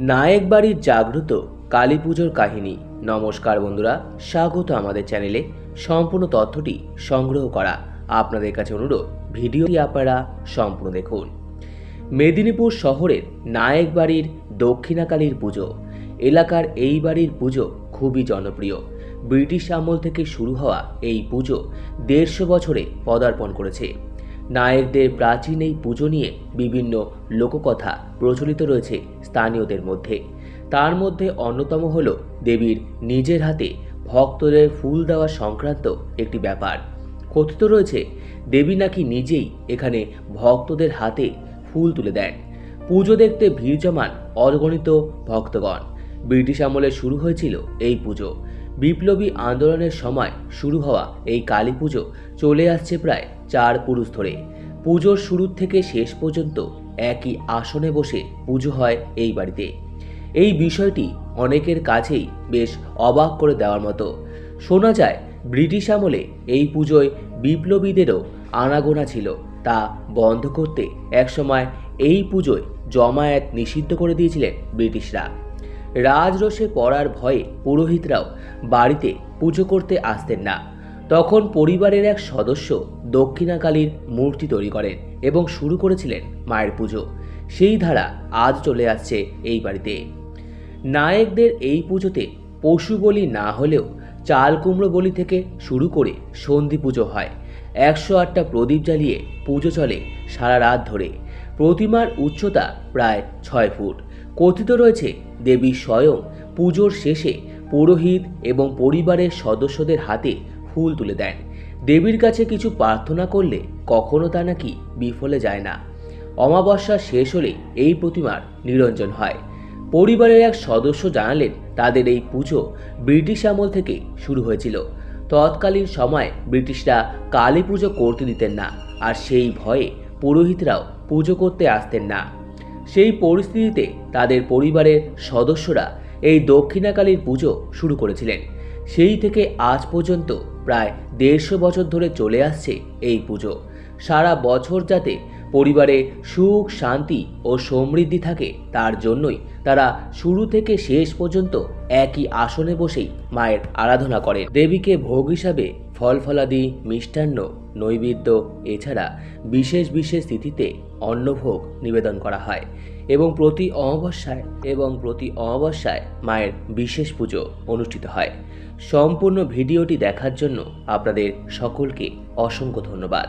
নায়েক বাড়ির জাগ্রত কালী পুজোর কাহিনী। নমস্কার বন্ধুরা, স্বাগত আমাদের চ্যানেলে। সম্পূর্ণ তথ্যটি সংগ্রহ করা আপনাদের কাছে অনুরোধ, ভিডিওটি আপনারা সম্পূর্ণ দেখুন। মেদিনীপুর শহরের নায়েক বাড়ির দক্ষিণাকালীর পুজো। এলাকার এই বাড়ির পুজো খুবই জনপ্রিয়। ব্রিটিশ আমল থেকে শুরু হওয়া এই পুজো দেড়শো বছরে পদার্পণ করেছে। নায়কদের প্রাচীন এই পুজো নিয়ে বিভিন্ন লোককথা প্রচলিত রয়েছে স্থানীয়দের মধ্যে। তার মধ্যে অন্যতম হল দেবীর নিজের হাতে ভক্তদের ফুল দেওয়া সংক্রান্ত একটি ব্যাপার। কথিত রয়েছে, দেবী নাকি নিজেই এখানে ভক্তদের হাতে ফুল তুলে দেন। পুজো দেখতে ভিড় জমান অগণিত ভক্তগণ। ব্রিটিশ আমলে শুরু হয়েছিল এই পুজো। বিপ্লবী আন্দোলনের সময় শুরু হওয়া এই কালী পুজো চলে আসছে প্রায় চার পুরুষ ধরে। পুজোর শুরু থেকে শেষ পর্যন্ত একই আসনে বসে পুজো হয় এই বাড়িতে। এই বিষয়টি অনেকের কাছেই বেশ অবাক করে দেওয়ার মতো। শোনা যায়, ব্রিটিশ আমলে এই পুজোয় বিপ্লবীদেরও আনাগোনা ছিল। তা বন্ধ করতে একসময় এই পুজোয় জমায়েত নিষিদ্ধ করে দিয়েছিলেন ব্রিটিশরা। রাজরোষে পড়ার ভয়ে পুরোহিতরাও বাড়িতে পুজো করতে আসতেন না। তখন পরিবারের এক সদস্য দক্ষিণাকালীর মূর্তি তৈরি করেন এবং শুরু করেছিলেন মায়ের পুজো। সেই ধারা আজ চলে আসছে এই বাড়িতে। নায়কদের এই পুজোতে পশু বলি না হলেও চাল কুমড়ো বলি থেকে শুরু করে সন্ধি পুজো হয়। একশো আটটা প্রদীপ জ্বালিয়ে পুজো চলে সারা রাত ধরে। প্রতিমার উচ্চতা প্রায় ছয় ফুট। কথিত রয়েছে, দেবী স্বয়ং পুজোর শেষে পুরোহিত এবং পরিবারের সদস্যদের হাতে ফুল তুলে দেন। দেবীর কাছে কিছু প্রার্থনা করলে কখনো তা নাকি বিফলে যায় না। অমাবস্যা শেষ হলে এই প্রতিমার নিরঞ্জন হয়। পরিবারের এক সদস্য জানালেন, তাদের এই পুজো ব্রিটিশ আমল থেকে শুরু হয়েছিল। তৎকালীন সময় ব্রিটিশরা কালী পুজো করতে দিতেন না, আর সেই ভয়ে পুরোহিতরাও পুজো করতে আসতেন না। সেই পরিস্থিতিতে তাদের পরিবারের সদস্যরা এই দক্ষিণাকালীর পুজো শুরু করেছিলেন। সেই থেকে আজ পর্যন্ত প্রায় দেড়শো বছর ধরে চলে আসছে এই পুজো। সারা বছর যাতে পরিবারে সুখ, শান্তি ও সমৃদ্ধি থাকে, তার জন্যই তারা শুরু থেকে শেষ পর্যন্ত একই আসনে বসেই মায়ের আরাধনা করেন। দেবীকে ভোগ হিসাবে ফল ফলাদি, মিষ্টান্ন, নৈবেদ্য, এছাড়া বিশেষ বিশেষ তিথিতে অন্নভোগ নিবেদন করা হয় এবং প্রতি অমাবস্যায় এবং প্রতি অমাবস্যায় মায়ের বিশেষ পুজো অনুষ্ঠিত হয়। সম্পূর্ণ ভিডিওটি দেখার জন্য আপনাদের সকলকে অসংখ্য ধন্যবাদ।